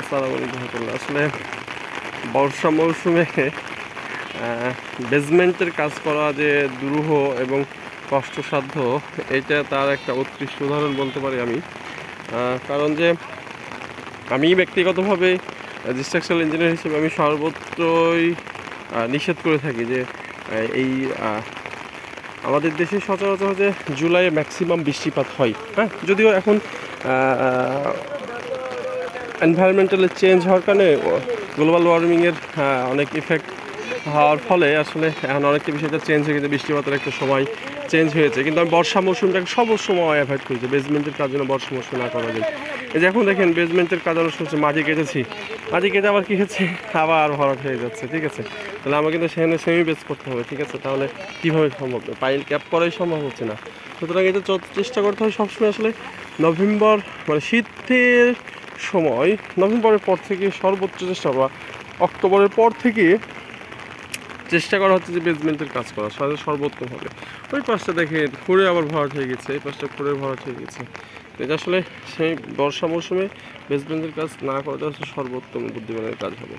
আসসালামু আলাইকুম রহমতুল্লাহ আসলে বর্ষা মৌসুমে বেজমেন্টের কাজ করা যে দুরূহ এবং কষ্টসাধ্য, এটা তার একটা উৎকৃষ্ট উদাহরণ বলতে পারি আমি। কারণ যে আমি ব্যক্তিগতভাবে স্ট্রাকচারাল ইঞ্জিনিয়ার হিসেবে আমি সর্বত্রই নিষেধ করে থাকি যে এই আমাদের দেশে সচরাচর যে জুলাইয়ে ম্যাক্সিমাম বৃষ্টিপাত হয় হ্যাঁ? যদিও এখন এনভায়রনমেন্টালের চেঞ্জ হওয়ার কারণে গ্লোবাল ওয়ার্মিংয়ের অনেক ইফেক্ট হওয়ার ফলে আসলে এখন অনেকটা বিষয়টা চেঞ্জ হয়ে গেছে, বৃষ্টিপাতের একটা সময় চেঞ্জ হয়েছে। কিন্তু আমি বর্ষা মৌসুমটাকে সব সময় অ্যাভয়েড করেছি বেসমেন্টের কাজ যেন বর্ষা মৌসুমে না করা যায়। এই যে এখন দেখেন বেসমেন্টের কাজ সময় হচ্ছে মাটি কেটেছি। মাটি কেটে আবার কী হচ্ছে? আবার ভরাট হয়ে যাচ্ছে, ঠিক আছে? তাহলে আমাকে কিন্তু সেখানে সেমি বেস করতে হবে, ঠিক আছে? তাহলে কীভাবে সম্ভব? পাইল ক্যাপ করাই সম্ভব হচ্ছে না। সুতরাং এটা চেষ্টা করতে হয় সবসময় আসলে নভেম্বর মানে শীতের সময়, নভেম্বরের পর থেকে সর্বোচ্চ চেষ্টা বা অক্টোবরের পর থেকে চেষ্টা করা হচ্ছে যে বেজমেন্টের কাজ করা সাথে সর্বোত্তম হবে। ওই পাশটা দেখে ঘুরে আবার ভরাট হয়ে গেছে, এই পাশটা ঘুরে ভরাট হয়ে গেছে। এটা আসলে সেই বর্ষা মৌসুমে বেজমেন্টের কাজ না করাটা হচ্ছে সর্বোত্তম বুদ্ধিমানের কাজ হবে।